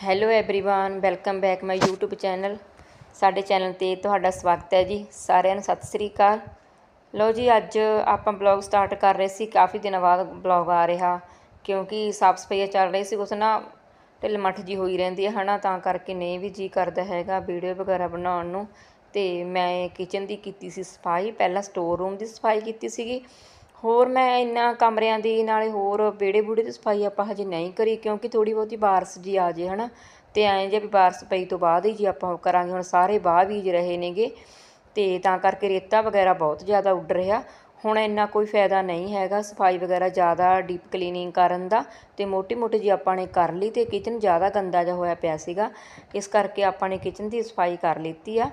hello everyone welcome back my YouTube channel ਸਾਡੇ channel ਤੇ ਤੁਹਾਡਾ ਸਵਾਗਤ ਹੈ ਜੀ ਸਾਰਿਆਂ ਨੂੰ ਸਤਿ ਸ੍ਰੀ ਅਕਾਲ ਲਓ ਜੀ ਅੱਜ ਆਪਾਂ ਬਲੌਗ ਸਟਾਰਟ ਕਰ ਰਹੇ ਸੀ ਕਾਫੀ ਦਿਨਾਂ ਬਾਅਦ ਬਲੌਗ ਆ ਰਿਹਾ ਕਿਉਂਕਿ ਸਾਫ ਸਫਾਈ ਚੱਲ ਰਹੀ ਸੀ ਉਸ ਨਾ ਢਿੱਲ ਮੱਠ ਜੀ ਹੋਈ ਰਹਿੰਦੀ ਹੈ ਹਨਾ ਤਾਂ ਕਰਕੇ ਨਹੀਂ ਵੀ ਜੀ ਕਰਦਾ ਹੈਗਾ ਵੀਡੀਓ ਵਗੈਰਾ ਬਣਾਉਣ ਨੂੰ ਤੇ ਮੈਂ ਕਿਚਨ ਦੀ ਕੀਤੀ ਸੀ ਸਫਾਈ ਪਹਿਲਾਂ ਸਟੋਰ ਰੂਮ ਦੀ ਸਫਾਈ ਕੀਤੀ ਸੀਗੀ ਹੋਰ ਮੈਂ ਇੰਨਾ ਕਮਰਿਆਂ ਦੀ ਨਾਲੇ ਹੋਰ ਵਿਹੜੇ ਬੂੜੇ ਦੀ ਸਫ਼ਾਈ ਆਪਾਂ ਹਜੇ ਨਹੀਂ ਕਰੀ, ਕਿਉਂਕਿ ਥੋੜੀ ਬਹੁਤੀ ਬਾਰਸ ਜੀ ਆ ਜੇ, ਹਨਾ। ਤੇ ਐਂ ਜੇ ਵੀ ਬਾਰਸ ਪਈ ਤੋਂ ਬਾਅਦ ਹੀ ਜੀ ਆਪਾਂ ਉਹ ਕਰਾਂਗੇ, ਹੁਣ ਸਾਰੇ ਬਾਹ ਬੀਜ ਰਹੇ ਨੇਗੇ। ਤੇ ਤਾਂ ਕਰਕੇ ਰੇਤਾ ਵਗੈਰਾ ਬਹੁਤ ਜ਼ਿਆਦਾ ਉੱਡ ਰਿਹਾ। ਹੁਣ ਇੰਨਾ ਕੋਈ ਫਾਇਦਾ ਨਹੀਂ ਹੈਗਾ ਸਫ਼ਾਈ ਵਗੈਰਾ ਜ਼ਿਆਦਾ ਡੀਪ ਕਲੀਨਿੰਗ ਕਰਨ ਦਾ। ਤੇ ਮੋਟੀ ਮੋਟੀ ਜੀ ਆਪਾਂ ਨੇ ਕਰ ਲਈ ਤੇ ਕਿਚਨ ਜ਼ਿਆਦਾ ਗੰਦਾ ਜਿਹਾ ਹੋਇਆ ਪਿਆ ਸੀਗਾ। ਇਸ ਕਰਕੇ ਆਪਾਂ ਨੇ ਕਿਚਨ ਦੀ ਸਫ਼ਾਈ ਕਰ ਲਿੱਤੀ ਆ।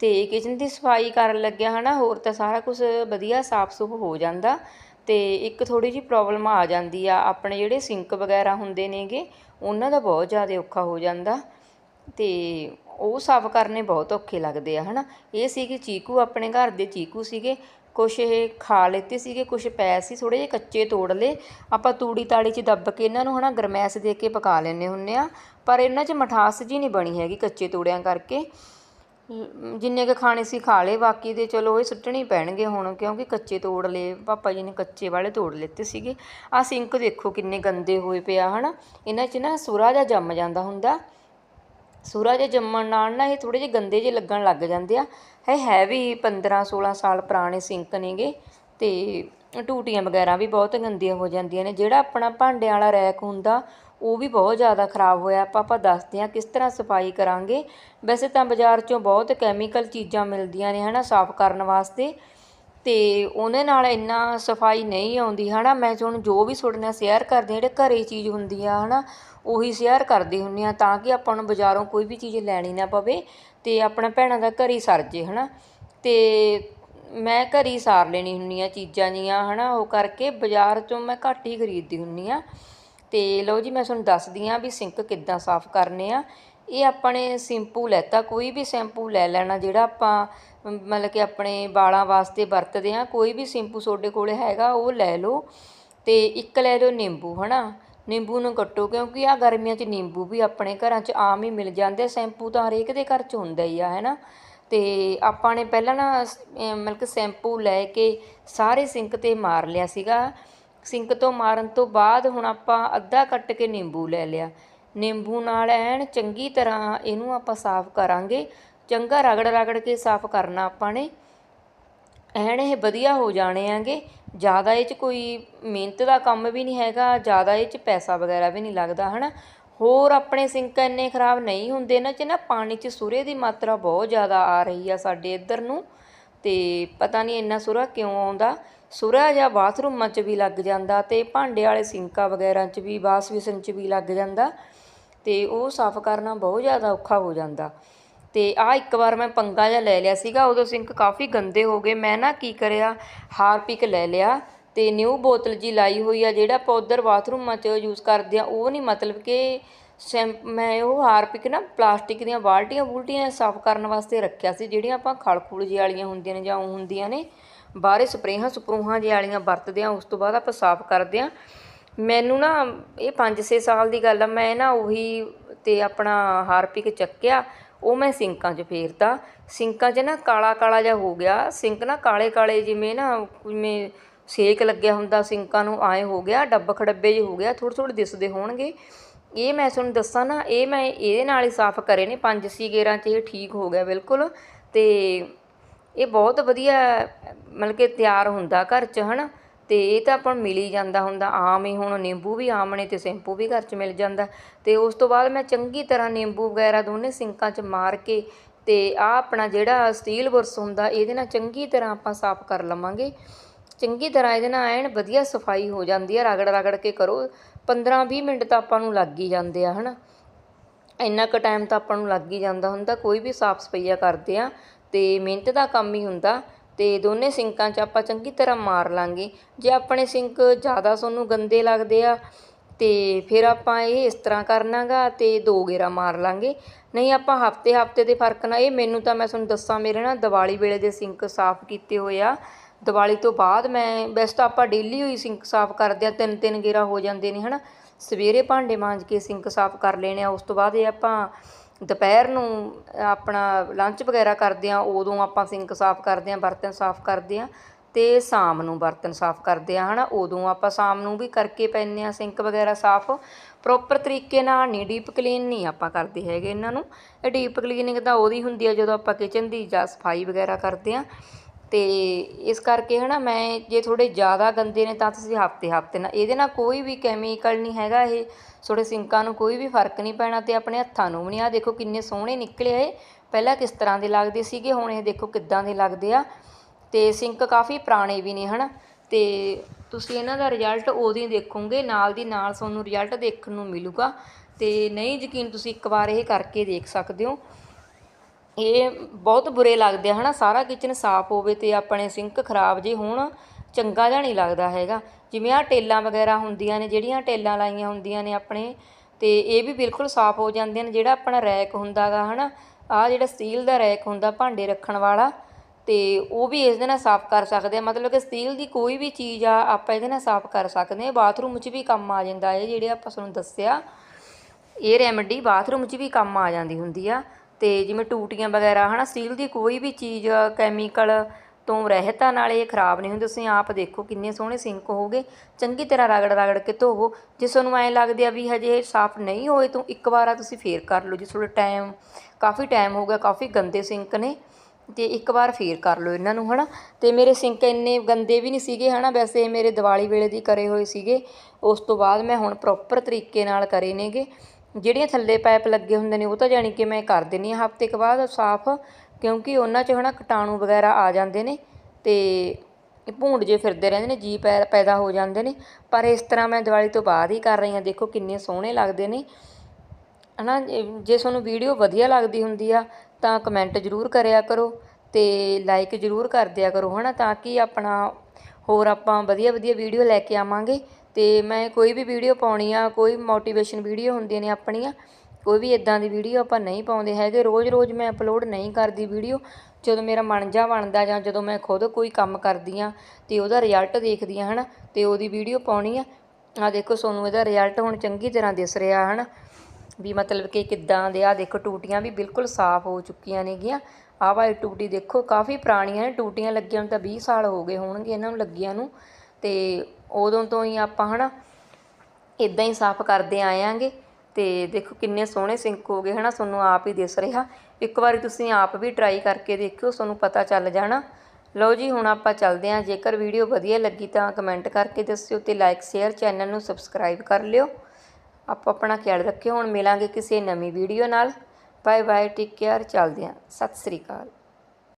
ਤੇ ਕਿਚਨ ਦੀ ਸਫ਼ਾਈ ਕਰਨ ਲੱਗਿਆ ਹਨਾ, ਹੋਰ ਤਾਂ ਸਾਰਾ ਕੁਝ ਵਧੀਆ ਸਾਫ਼ ਸੁਫ ਹੋ ਜਾਂਦਾ ਤੇ ਇੱਕ ਥੋੜੀ ਜਿਹੀ ਪ੍ਰੋਬਲਮ ਆ ਜਾਂਦੀ ਆ। ਆਪਣੇ ਜਿਹੜੇ ਸਿੰਕ ਵਗੈਰਾ ਹੁੰਦੇ ਨੇਗੇ, ਉਹਨਾਂ ਦਾ ਬਹੁਤ ਜ਼ਿਆਦਾ ਔਖਾ ਹੋ ਜਾਂਦਾ ਤੇ ਉਹ ਸਾਫ਼ ਕਰਨੇ ਬਹੁਤ ਔਖੇ ਲੱਗਦੇ ਆ ਹਨਾ। ਇਹ ਸੀ ਕਿ ਚੀਕੂ, ਆਪਣੇ ਘਰ ਦੇ ਚੀਕੂ ਸੀਗੇ। ਕੁਛ ਇਹ ਖਾ ਲੈਤੇ ਸੀਗੇ, ਕੁਛ ਪੈ ਸੀ ਥੋੜੇ ਜਿਹੇ ਕੱਚੇ ਤੋੜ ਲਏ। ਆਪਾਂ ਤੂੜੀ ਤਾੜੀ 'ਚ ਦੱਬ ਕੇ ਇਹਨਾਂ ਨੂੰ ਹਨਾ ਗਰਮੈਸ ਦੇ ਕੇ ਪਕਾ ਲੈਂਦੇ ਹੁੰਨੇ ਆ, ਪਰ ਇਹਨਾਂ 'ਚ ਮਠਾਸ ਜੀ ਨਹੀਂ ਬਣੀ ਹੈਗੀ ਕੱਚੇ ਤੋੜਿਆਂ ਕਰਕੇ। ਜਿੰਨੇ ਕੁ ਖਾਣੇ ਸੀ ਖਾ ਲਏ, ਬਾਕੀ ਦੇ ਚਲੋ ਇਹ ਸੁੱਟਣੇ ਪੈਣਗੇ ਹੁਣ, ਕਿਉਂਕਿ ਕੱਚੇ ਤੋੜ ਲਏ, ਪਾਪਾ ਜੀ ਨੇ ਕੱਚੇ ਵਾਲੇ ਤੋੜ ਲਿੱਤੇ ਸੀਗੇ। ਆ ਸਿੰਕ ਦੇਖੋ ਕਿੰਨੇ ਗੰਦੇ ਹੋਏ ਪਿਆ ਹਨਾ? ਇਹਨਾਂ 'ਚ ਨਾ ਸੁਰਾ ਜਿਹਾ ਜੰਮ ਜਾਂਦਾ ਹੁੰਦਾ। ਸੁਰਾ ਜਿਹਾ ਜੰਮਣ ਨਾਲ ਨਾ ਇਹ ਥੋੜੇ ਜਿਹੇ ਗੰਦੇ ਜਿਹੇ ਲੱਗਣ ਲੱਗ ਜਾਂਦੇ ਆ। ਇਹ ਹੈ ਵੀ 15 16 ਸਾਲ ਪੁਰਾਣੇ ਸਿੰਕ ਨੇਗੇ ਤੇ ਟੂਟੀਆਂ ਵਗੈਰਾ ਵੀ ਬਹੁਤ ਗੰਦੀਆਂ ਹੋ ਜਾਂਦੀਆਂ ਨੇ। ਜਿਹੜਾ ਆਪਣਾ ਭਾਂਡਿਆਂ ਵਾਲਾ ਰੈਕ ਹੁੰਦਾ ਉਹ ਵੀ ਬਹੁਤ ਜ਼ਿਆਦਾ ਖਰਾਬ ਹੋਇਆ। ਆਪਾਂ ਆਪਾਂ ਦੱਸਦੇ ਹਾਂ ਕਿਸ ਤਰ੍ਹਾਂ ਸਫ਼ਾਈ ਕਰਾਂਗੇ। ਵੈਸੇ ਤਾਂ ਬਾਜ਼ਾਰ 'ਚੋਂ ਬਹੁਤ ਕੈਮੀਕਲ ਚੀਜ਼ਾਂ ਮਿਲਦੀਆਂ ਨੇ, ਹਨਾ, ਸਾਫ਼ ਕਰਨ ਵਾਸਤੇ। ਤੇ ਉਹਦੇ ਨਾਲ ਇੰਨਾ ਸਫ਼ਾਈ ਨਹੀਂ ਆਉਂਦੀ, ਹਨਾ। ਮੈਂ ਤੁਹਾਨੂੰ ਜੋ ਵੀ ਤੁਹਾਡੇ ਨਾਲ ਸ਼ੇਅਰ ਕਰਦੀ ਹਾਂ, ਜਿਹੜੇ ਘਰੇ ਚੀਜ਼ ਹੁੰਦੀ ਆ, ਹਨਾ, ਉਹੀ ਸ਼ੇਅਰ ਕਰਦੀ ਹੁੰਦੀ ਆ ਤਾਂ ਕਿ ਆਪਾਂ ਨੂੰ ਬਾਜ਼ਾਰੋਂ ਕੋਈ ਵੀ ਚੀਜ਼ ਲੈਣੀ ਨਾ ਪਵੇ ਤੇ ਆਪਣਾ ਭੈਣਾਂ ਦਾ ਘਰ ਹੀ ਸਰ ਜੇ, ਹਨਾ। ਤੇ ਮੈਂ ਘਰ ਹੀ ਸਾਰ ਲੈਣੀ ਹੁੰਨੀ ਆ ਚੀਜ਼ਾਂ ਜੀਆਂ, ਹਨਾ, ਉਹ ਕਰਕੇ ਬਾਜ਼ਾਰ 'ਚੋਂ ਮੈਂ ਘੱਟ ਹੀ ਖਰੀਦਦੀ ਹੁੰਨੀ ਆ ਤੇ ਲਓ ਜੀ, ਮੈਂ ਤੁਹਾਨੂੰ ਦੱਸਦੀ ਆ ਵੀ ਸਿੰਕ ਕਿੱਦਾਂ ਸਾਫ਼ ਕਰਨੇ ਆ। ਇਹ ਆਪਾਂ ਨੇ ਸਿੰਪੂ ਲੈਤਾ, ਕੋਈ ਵੀ ਸ਼ੈਂਪੂ ਲੈ ਲੈਣਾ, ਜਿਹੜਾ ਆਪਾਂ, ਮਤਲਬ ਕਿ ਆਪਣੇ ਵਾਲਾਂ ਵਾਸਤੇ ਵਰਤਦੇ ਆ ਕੋਈ ਵੀ ਸਿੰਪੂ ਤੁਹਾਡੇ ਕੋਲੇ ਹੈਗਾ, ਉਹ ਲੈ ਲਓ। ਤੇ ਇੱਕ ਲੈ ਲਓ ਨਿੰਬੂ, ਹਨਾ? ਨਿੰਬੂ ਨੂੰ ਕੱਟੋ, ਕਿਉਂਕਿ ਆ ਗਰਮੀਆਂ 'ਚ ਨਿੰਬੂ ਵੀ ਆਪਣੇ ਘਰਾਂ 'ਚ ਆਮ ਹੀ ਮਿਲ ਜਾਂਦੇ ਸ਼ੈਂਪੂ ਤਾਂ ਹਰੇਕ ਦੇ ਘਰ 'ਚ ਹੁੰਦਾ ਹੀ ਆ, ਹੈਨਾ? ਤੇ ਆਪਾਂ ਨੇ ਪਹਿਲਾਂ ਨਾ, ਮਤਲਬ ਕਿ ਸ਼ੈਂਪੂ ਲੈ ਕੇ ਸਾਰੇ ਸਿੰਕ ਤੇ ਮਾਰ ਲਿਆ ਸੀਗਾ। ਸਿੰਕ ਤੋਂ ਮਾਰਨ ਤੋਂ ਬਾਅਦ ਹੁਣ ਆਪਾਂ ਅੱਧਾ ਕੱਟ ਕੇ ਨਿੰਬੂ ਲੈ ਲਿਆ। ਨਿੰਬੂ ਨਾਲ ਐਨ ਚੰਗੀ ਤਰ੍ਹਾਂ ਇਹਨੂੰ ਆਪਾਂ ਸਾਫ਼ ਕਰਾਂਗੇ। ਚੰਗਾ ਰਗੜ ਰਗੜ ਕੇ ਸਾਫ਼ ਕਰਨਾ ਆਪਾਂ ਨੇ। ਐਨ ਇਹ ਵਧੀਆ ਹੋ ਜਾਣੇ ਆਂਗੇ। ਜ਼ਿਆਦਾ ਇਹ 'ਚ ਕੋਈ ਮਿਹਨਤ ਦਾ ਕੰਮ ਵੀ ਨਹੀਂ ਹੈਗਾ, ਜ਼ਿਆਦਾ ਇਹ 'ਚ ਪੈਸਾ ਵਗੈਰਾ ਵੀ ਨਹੀਂ ਲੱਗਦਾ, ਹਨਾ? ਹੋਰ ਆਪਣੇ ਸਿੰਕ ਇੰਨੇ ਖਰਾਬ ਨਹੀਂ ਹੁੰਦੇ ਨਾ, 'ਚ ਨਾ ਪਾਣੀ 'ਚ ਸੁਰੇ ਦੀ ਮਾਤਰਾ ਬਹੁਤ ਜ਼ਿਆਦਾ ਆ ਰਹੀ ਆ ਸਾਡੇ ਇੱਧਰ ਨੂੰ। ਤੇ ਪਤਾ ਨਹੀਂ ਇੰਨਾ ਸੁਰਾ ਕਿਉਂ ਆਉਂਦਾ। ਸੁਰਾ ਜਾਂ ਬਾਥਰੂਮਾਂ 'ਚ ਵੀ ਲੱਗ ਜਾਂਦਾ ਤੇ ਭਾਂਡੇ ਵਾਲੇ ਸਿੰਕਾਂ ਵਗੈਰਾ 'ਚ ਵੀ ਵਾਸ਼ ਬੇਸਿਨ 'ਚ ਵੀ ਲੱਗ ਜਾਂਦਾ ਤੇ ਉਹ ਸਾਫ਼ ਕਰਨਾ ਬਹੁਤ ਜ਼ਿਆਦਾ ਔਖਾ ਹੋ ਜਾਂਦਾ। ਤੇ ਆ ਇੱਕ ਵਾਰ ਮੈਂ ਪੰਗਾ ਜਿਹਾ ਲੈ ਲਿਆ ਸੀਗਾ, ਉਦੋਂ ਸਿੰਕ ਕਾਫੀ ਗੰਦੇ ਹੋ ਗਏ, ਮੈਂ ਨਾ ਕੀ ਕਰਿਆ ਹਾਰਪਿਕ ਲੈ ਲਿਆ ਤੇ ਨਿਊ ਬੋਤਲ ਜੀ ਲਾਈ ਹੋਈ ਆ, ਜਿਹੜਾ ਆਪਾਂ ਬਾਥਰੂਮਾਂ 'ਚ ਯੂਜ਼ ਕਰਦੇ ਆ, ਉਹ ਨਹੀਂ ਮਤਲਬ ਕਿ ਸ਼ੈਂਪ ਮੈਂ ਉਹ ਹਾਰਪਿਕ ਨਾ ਪਲਾਸਟਿਕ ਦੀਆਂ ਬਾਲਟੀਆਂ ਬੂਲਟੀਆਂ ਸਾਫ਼ ਕਰਨ ਵਾਸਤੇ ਰੱਖਿਆ ਸੀ, ਜਿਹੜੀਆਂ ਆਪਾਂ ਖਲ ਖੂਲ ਜਿਹੀ ਵਾਲੀਆਂ ਹੁੰਦੀਆਂ ਨੇ ਜਾਂ ਉਹ ਹੁੰਦੀਆਂ ਨੇ ਬਾਹਰੇ ਸਪਰੇਹਾਂ ਸਪਰੂਹਾਂ ਜੇ ਵਾਲੀਆਂ ਵਰਤਦੇ ਆ ਉਸ ਤੋਂ ਬਾਅਦ ਆਪਾਂ ਸਾਫ਼ ਕਰਦੇ ਆ ਮੈਨੂੰ ਨਾ ਇਹ 5-6 ਸਾਲ ਦੀ ਗੱਲ ਆ, ਮੈਂ ਨਾ ਉਹੀ ਤੇ ਆਪਣਾ ਹਾਰਪਿਕ ਚੱਕਿਆ, ਉਹ ਮੈਂ ਸਿੰਕਾਂ 'ਚ ਫੇਰਤਾ। ਸਿੰਕਾਂ 'ਚ ਨਾ ਕਾਲਾ ਕਾਲਾ ਜਿਹਾ ਹੋ ਗਿਆ। ਸਿੰਕ ਨਾ ਕਾਲੇ ਕਾਲੇ ਜਿਵੇਂ ਨਾ ਜਿਵੇਂ ਸੇਕ ਲੱਗਿਆ ਹੁੰਦਾ ਸਿੰਕਾਂ ਨੂੰ, ਆਏ ਹੋ ਗਿਆ ਡੱਬ ਖੜੱਬੇ ਜਿਹੇ ਹੋ ਗਿਆ, ਥੋੜ੍ਹੇ ਥੋੜ੍ਹੇ ਦਿਸਦੇ ਹੋਣਗੇ। ਇਹ ਮੈਂ ਤੁਹਾਨੂੰ ਦੱਸਾਂ ਨਾ, ਇਹ ਮੈਂ ਇਹਦੇ ਨਾਲ ਹੀ ਸਾਫ਼ ਕਰੇ ਨੇ, ਪੰਜ ਸੀ ਗੇਰਾਂ 'ਚ ਇਹ ਠੀਕ ਹੋ ਗਿਆ ਬਿਲਕੁਲ। ਤੇ ਇਹ ਬਹੁਤ ਵਧੀਆ, ਮਤਲਬ ਕਿ ਤਿਆਰ ਹੁੰਦਾ ਘਰ 'ਚ, ਹਨਾ? ਅਤੇ ਇਹ ਤਾਂ ਆਪਾਂ ਨੂੰ ਮਿਲ ਹੀ ਜਾਂਦਾ ਹੁੰਦਾ, ਆਮ ਹੀ ਹੁਣ ਨਿੰਬੂ ਵੀ ਆਮ ਨੇ ਅਤੇ ਸ਼ੈਂਪੂ ਵੀ ਘਰ 'ਚ ਮਿਲ ਜਾਂਦਾ। ਅਤੇ ਉਸ ਤੋਂ ਬਾਅਦ ਮੈਂ ਚੰਗੀ ਤਰ੍ਹਾਂ ਨਿੰਬੂ ਵਗੈਰਾ ਦੋਨੇ ਸਿੰਕਾਂ 'ਚ ਮਾਰ ਕੇ ਅਤੇ ਆ ਆਪਣਾ ਜਿਹੜਾ ਸਟੀਲ ਬੁਰਸ਼ ਹੁੰਦਾ, ਇਹਦੇ ਨਾਲ ਚੰਗੀ ਤਰ੍ਹਾਂ ਆਪਾਂ ਸਾਫ਼ ਕਰ ਲਵਾਂਗੇ। ਚੰਗੀ ਤਰ੍ਹਾਂ ਇਹਦੇ ਨਾਲ ਐਨ ਵਧੀਆ ਸਫ਼ਾਈ ਹੋ ਜਾਂਦੀ ਹੈ ਰਗੜ ਰਗੜ ਕੇ ਕਰੋ। 15-20 ਮਿੰਟ ਤਾਂ ਆਪਾਂ ਨੂੰ ਲੱਗ ਹੀ ਜਾਂਦੇ ਆ, ਹਨਾ? ਇੰਨਾ ਕੁ ਟਾਈਮ ਤਾਂ ਆਪਾਂ ਨੂੰ ਲੱਗ ਹੀ ਜਾਂਦਾ ਹੁੰਦਾ, ਕੋਈ ਵੀ ਸਾਫ਼ ਸਫਾਈਆ ਕਰਦੇ ਆ। ਅਤੇ ਮਿਹਨਤ ਦਾ ਕੰਮ ਹੀ ਹੁੰਦਾ ਅਤੇ ਦੋਨੇ ਸਿੰਕਾਂ 'ਚ ਆਪਾਂ ਚੰਗੀ ਤਰ੍ਹਾਂ ਮਾਰ ਲਾਂਗੇ। ਜੇ ਆਪਣੇ ਸਿੰਕ ਜ਼ਿਆਦਾ ਤੁਹਾਨੂੰ ਗੰਦੇ ਲੱਗਦੇ ਆ ਅਤੇ ਫਿਰ ਆਪਾਂ ਇਹ ਇਸ ਤਰ੍ਹਾਂ ਕਰਨਾ ਗਾ ਅਤੇ ਦੋ ਗੇਰਾ ਮਾਰ ਲਾਂਗੇ। ਨਹੀਂ, ਆਪਾਂ ਹਫ਼ਤੇ ਹਫ਼ਤੇ ਦੇ ਫ਼ਰਕ ਨਾਲ ਇਹ ਮੈਨੂੰ ਤਾਂ ਮੈਂ ਤੁਹਾਨੂੰ ਦੱਸਾਂ ਮੇਰੇ ਨਾ ਦੀਵਾਲੀ ਵੇਲੇ ਦੇ ਸਿੰਕ ਸਾਫ਼ ਕੀਤੇ ਹੋਏ ਆ। ਦੀਵਾਲੀ ਤੋਂ ਬਾਅਦ ਮੈਂ, ਵੈਸੇ ਤਾਂ ਆਪਾਂ ਡੇਲੀ ਹੋਈ ਸਿੰਕ ਸਾਫ਼ ਕਰਦੇ ਆ ਤਿੰਨ ਤਿੰਨ ਗੇਰਾ ਹੋ ਜਾਂਦੇ ਨੇ, ਹਨਾ। ਸਵੇਰੇ ਭਾਂਡੇ ਮਾਂਜ ਕੇ ਸਿੰਕ ਸਾਫ਼ ਕਰ ਲੈਣੇ ਆ, ਉਸ ਤੋਂ ਬਾਅਦ ਇਹ ਆਪਾਂ ਦੁਪਹਿਰ ਨੂੰ ਆਪਣਾ ਲੰਚ ਵਗੈਰਾ ਕਰਦੇ ਹਾਂ, ਉਦੋਂ ਆਪਾਂ ਸਿੰਕ ਸਾਫ਼ ਕਰਦੇ ਹਾਂ, ਬਰਤਨ ਸਾਫ਼ ਕਰਦੇ ਹਾਂ ਅਤੇ ਸ਼ਾਮ ਨੂੰ ਬਰਤਨ ਸਾਫ਼ ਕਰਦੇ ਹਾਂ ਹੈ ਨਾ ਉਦੋਂ ਆਪਾਂ ਸ਼ਾਮ ਨੂੰ ਵੀ ਕਰਕੇ ਪੈਂਦੇ ਹਾਂ ਸਿੰਕ ਵਗੈਰਾ ਸਾਫ਼। ਪ੍ਰੋਪਰ ਤਰੀਕੇ ਨਾਲ ਨਹੀਂ ਡੀਪ ਕਲੀਨ ਨਹੀਂ ਆਪਾਂ ਕਰਦੇ ਹੈਗੇ ਇਹਨਾਂ ਨੂੰ। ਇਹ ਡੀਪ ਕਲੀਨਿੰਗ ਤਾਂ ਉਹਦੀ ਹੁੰਦੀ ਹੈ ਜਦੋਂ ਆਪਾਂ ਕਿਚਨ ਦੀ ਜਾਂ ਸਫ਼ਾਈ ਵਗੈਰਾ ਕਰਦੇ ਹਾਂ। ਅਤੇ ਇਸ ਕਰਕੇ ਹੈ ਨਾ ਮੈਂ ਜੇ ਥੋੜ੍ਹੇ ਜ਼ਿਆਦਾ ਗੰਦੇ ਨੇ ਤਾਂ ਤੁਸੀਂ ਹਫ਼ਤੇ ਹਫ਼ਤੇ ਨਾਲ ਇਹਦੇ ਨਾਲ ਕੋਈ ਵੀ ਕੈਮੀਕਲ ਨਹੀਂ ਹੈਗਾ ਇਹ, ਤੁਹਾਡੇ ਸਿੰਕਾਂ ਨੂੰ ਕੋਈ ਵੀ ਫ਼ਰਕ ਨਹੀਂ ਪੈਣਾ ਅਤੇ ਆਪਣੇ ਹੱਥਾਂ ਨੂੰ ਵੀ ਨਹੀਂ। ਆਹ ਦੇਖੋ ਕਿੰਨੇ ਸੋਹਣੇ ਨਿਕਲੇ ਆ ਇਹ, ਪਹਿਲਾਂ ਕਿਸ ਤਰ੍ਹਾਂ ਦੇ ਲੱਗਦੇ ਸੀਗੇ, ਹੁਣ ਇਹ ਦੇਖੋ ਕਿੱਦਾਂ ਦੇ ਲੱਗਦੇ ਆ। ਅਤੇ ਸਿੰਕ ਕਾਫੀ ਪੁਰਾਣੇ ਵੀ ਨੇ ਹੈ ਨਾ ਅਤੇ ਤੁਸੀਂ ਇਹਨਾਂ ਦਾ ਰਿਜ਼ਲਟ ਉਦੋਂ ਹੀ ਦੇਖੋਗੇ, ਨਾਲ ਦੀ ਨਾਲ ਤੁਹਾਨੂੰ ਰਿਜ਼ਲਟ ਦੇਖਣ ਨੂੰ ਮਿਲੂਗਾ। ਅਤੇ ਨਹੀਂ ਯਕੀਨ ਤੁਸੀਂ ਇੱਕ ਵਾਰ ਇਹ ਕਰਕੇ ਦੇਖ ਸਕਦੇ ਹੋ। ਇਹ ਬਹੁਤ ਬੁਰੇ ਲੱਗਦੇ ਆ ਹੈ ਨਾ ਸਾਰਾ ਕਿਚਨ ਸਾਫ਼ ਹੋਵੇ ਅਤੇ ਆਪਣੇ ਸਿੰਕ ਖਰਾਬ ਜੇ ਹੋਣ, ਚੰਗਾ ਜਿਹਾ ਨਹੀਂ ਲੱਗਦਾ ਹੈਗਾ। ਜਿਵੇਂ ਆਹ ਟੇਲਾਂ ਵਗੈਰਾ ਹੁੰਦੀਆਂ ਨੇ, ਜਿਹੜੀਆਂ ਟੇਲਾਂ ਲਾਈਆਂ ਹੁੰਦੀਆਂ ਨੇ ਆਪਣੇ ਅਤੇ ਇਹ ਵੀ ਬਿਲਕੁਲ ਸਾਫ਼ ਹੋ ਜਾਂਦੀਆਂ ਨੇ, ਜਿਹੜਾ ਆਪਣਾ ਰੈਕ ਹੁੰਦਾ ਗਾ ਹੈ ਨਾ ਆਹ ਜਿਹੜਾ ਸਟੀਲ ਦਾ ਰੈਕ ਹੁੰਦਾ, ਭਾਂਡੇ ਰੱਖਣ ਵਾਲਾ ਅਤੇ ਉਹ ਵੀ ਇਸ ਦੇ ਨਾਲ ਸਾਫ਼ ਕਰ ਸਕਦੇ ਆ। ਮਤਲਬ ਕਿ ਸਟੀਲ ਦੀ ਕੋਈ ਵੀ ਚੀਜ਼ ਆ, ਆਪਾਂ ਇਹਦੇ ਨਾਲ ਸਾਫ਼ ਕਰ ਸਕਦੇ ਆ। ਬਾਥਰੂਮ 'ਚ ਵੀ ਕੰਮ ਆ ਜਾਂਦਾ, ਇਹ ਜਿਹੜੇ ਆਪਾਂ ਤੁਹਾਨੂੰ ਦੱਸਿਆ, ਇਹ ਰੈਮਡੀ ਬਾਥਰੂਮ 'ਚ ਵੀ ਕੰਮ ਆ ਜਾਂਦੀ ਹੁੰਦੀ ਆ। ਅਤੇ ਜਿਵੇਂ ਟੂਟੀਆਂ ਵਗੈਰਾ ਹੈ ਨਾ ਸਟੀਲ ਦੀ ਕੋਈ ਵੀ ਚੀਜ਼ ਕੈਮੀਕਲ ਤੋਂ ਰਹਿਤ ਆ, ਨਾਲੇ ਇਹ ਖਰਾਬ ਨਹੀਂ ਹੁੰਦੀ। ਤੁਸੀਂ ਆਪ ਦੇਖੋ ਕਿੰਨੇ ਸੋਹਣੇ ਸਿੰਕ ਹੋਗੇ ਚੰਗੀ ਤਰ੍ਹਾਂ ਰਗੜ ਰਗੜ ਕੇ ਧੋਵੋ। ਜੇ ਤੁਹਾਨੂੰ ਐਂ ਲੱਗਦੇ ਆ ਵੀ ਹਜੇ ਸਾਫ਼ ਨਹੀਂ ਹੋਏ, ਤਾਂ ਇੱਕ ਵਾਰ ਆ ਤੁਸੀਂ ਫੇਰ ਕਰ ਲਓ। ਜੇ ਥੋੜਾ ਟਾਈਮ, ਕਾਫੀ ਟਾਈਮ ਹੋ ਗਿਆ, ਕਾਫੀ ਗੰਦੇ ਸਿੰਕ ਨੇ, ਤੇ ਇੱਕ ਵਾਰ ਫੇਰ ਕਰ ਲਓ ਇਹਨਾਂ ਨੂੰ, ਹਨਾ। ਤੇ ਮੇਰੇ ਸਿੰਕ ਇੰਨੇ ਗੰਦੇ ਵੀ ਨਹੀਂ ਸੀਗੇ, ਹਨਾ। ਵੈਸੇ ਮੇਰੇ ਦੀਵਾਲੀ ਵੇਲੇ ਦੀ ਕਰੇ ਹੋਏ ਸੀਗੇ। ਉਸ ਤੋਂ ਬਾਅਦ ਮੈਂ ਹੁਣ ਪ੍ਰੋਪਰ ਤਰੀਕੇ ਨਾਲ ਕਰੇ ਨੇਗੇ। ਜਿਹੜੀਆਂ ਥੱਲੇ ਪਾਈਪ ਲੱਗੇ ਹੁੰਦੇ ਨੇ, ਉਹ ਤਾਂ ਜਾਣੀ ਕਿ ਮੈਂ ਕਰ ਦਿੰਨੀ ਆ ਹਫ਼ਤੇ ਕੁ ਬਾਅਦ ਸਾਫ਼, ਕਿਉਂਕਿ ਉਹਨਾਂ 'ਚ ਹਨਾ ਕੀਟਾਣੂ ਵਗੈਰਾ ਆ ਜਾਂਦੇ ਨੇ ਅਤੇ ਭੂੰਡ ਜੇ ਫਿਰਦੇ ਰਹਿੰਦੇ ਨੇ ਜੀ ਪੈ, ਪੈਦਾ ਹੋ ਜਾਂਦੇ ਨੇ। ਪਰ ਇਸ ਤਰ੍ਹਾਂ ਮੈਂ ਦੀਵਾਲੀ ਤੋਂ ਬਾਅਦ ਹੀ ਕਰ ਰਹੀ ਹਾਂ, ਦੇਖੋ ਕਿੰਨੇ ਸੋਹਣੇ ਲੱਗਦੇ ਨੇ। ਹਨਾ ਜੇ ਜੇ ਤੁਹਾਨੂੰ ਵੀਡੀਓ ਵਧੀਆ ਲੱਗਦੀ ਹੁੰਦੀ ਆ, ਤਾਂ ਕਮੈਂਟ ਜ਼ਰੂਰ ਕਰਿਆ ਕਰੋ ਤੇ ਲਾਈਕ ਜ਼ਰੂਰ ਕਰ ਦਿਆ ਕਰੋ, ਹਨਾ, ਤਾਂ ਕਿ ਆਪਣਾ ਹੋਰ ਆਪਾਂ ਵਧੀਆ ਵਧੀਆ ਵੀਡੀਓ ਲੈ ਕੇ ਆਵਾਂਗੇ। ਅਤੇ ਮੈਂ ਕੋਈ ਵੀ ਵੀਡੀਓ ਪਾਉਣੀ ਆ, ਕੋਈ ਮੋਟੀਵੇਸ਼ਨ ਵੀਡੀਓ ਹੁੰਦੀਆਂ ਨੇ ਆਪਣੀਆਂ, ਕੋਈ ਵੀ ਇਦਾਂ ਦੀ ਵੀਡੀਓ ਆਪਾਂ ਨਹੀਂ ਪਾਉਂਦੇ ਹੈਗੇ, ਰੋਜ਼-ਰੋਜ਼ ਮੈਂ ਅਪਲੋਡ ਨਹੀਂ ਕਰਦੀ ਵੀਡੀਓ। ਜਦੋਂ ਮੇਰਾ ਮਨ ਜਾ ਬਣਦਾ ਜਾਂ ਜਦੋਂ ਮੈਂ ਖੁਦ ਕੋਈ ਕੰਮ ਕਰਦੀ ਆ ਤੇ ਉਹਦਾ ਰਿਜ਼ਲਟ ਦੇਖਦੀ ਆ, ਹਨਾ, ਤੇ ਉਹਦੀ ਵੀਡੀਓ ਪਾਉਣੀ ਆ ਆ ਦੇਖੋ ਸੋਨੂੰ ਇਹਦਾ ਰਿਜ਼ਲਟ ਹੁਣ ਚੰਗੀ ਤਰ੍ਹਾਂ ਦਿਸ ਰਿਹਾ, ਹਨਾ, ਵੀ ਮਤਲਬ ਕਿ ਕਿੱਦਾਂ ਦੇ ਆ ਦੇਖੋ ਟੂਟੀਆਂ ਵੀ ਬਿਲਕੁਲ ਸਾਫ਼ ਹੋ ਚੁੱਕੀਆਂ ਨੇਗੀਆਂ। ਆਹ ਵਾਲੀ ਟੂਟੀ ਦੇਖੋ, ਕਾਫੀ ਪੁਰਾਣੀਆਂ ਨੇ, ਟੂਟੀਆਂ ਲੱਗੀਆਂ ਨੂੰ ਤਾਂ 20 ਸਾਲ ਹੋ ਗਏ ਹੋਣਗੇ ਇਹਨਾਂ ਨੂੰ ਲੱਗੀਆਂ ਨੂੰ। ਤੇ ਉਦੋਂ ਤੋਂ ਹੀ ਆਪਾਂ ਹਨਾ ਇਦਾਂ ਹੀ ਸਾਫ਼ ਕਰਦੇ ਆਇਆਂਗੇ ਤੇ ਦੇਖੋ ਕਿੰਨੇ ਸੋਹਣੇ ਸਿੰਕ ਹੋ ਗਏ ਹਨਾ, ਤੁਹਾਨੂੰ ਆਪ ਹੀ ਦਿਸ ਰਿਹਾ। ਇੱਕ ਵਾਰੀ ਤੁਸੀਂ ਆਪ ਵੀ ਟਰਾਈ ਕਰਕੇ ਦੇਖਿਓ, ਤੁਹਾਨੂੰ ਪਤਾ ਚੱਲ ਜਾਣਾ। ਲਓ ਜੀ, ਹੁਣ ਆਪਾਂ ਚੱਲਦੇ ਹਾਂ। ਜੇਕਰ ਵੀਡੀਓ ਵਧੀਆ ਲੱਗੀ ਤਾਂ ਕਮੈਂਟ ਕਰਕੇ ਦੱਸਿਓ ਤੇ ਲਾਈਕ ਸ਼ੇਅਰ ਚੈਨਲ ਨੂੰ ਸਬਸਕ੍ਰਾਈਬ ਕਰ ਲਿਓ। ਆਪੋ ਆਪਣਾ ਖਿਆਲ ਰੱਖਿਓ। ਹੁਣ ਮਿਲਾਂਗੇ ਕਿਸੇ ਨਵੀਂ ਵੀਡੀਓ ਨਾਲ। ਬਾਏ ਬਾਏ ਟੇਕ ਕੇਅਰ ਚੱਲਦੇ ਹਾਂ। ਸਤਿ ਸ੍ਰੀ ਅਕਾਲ।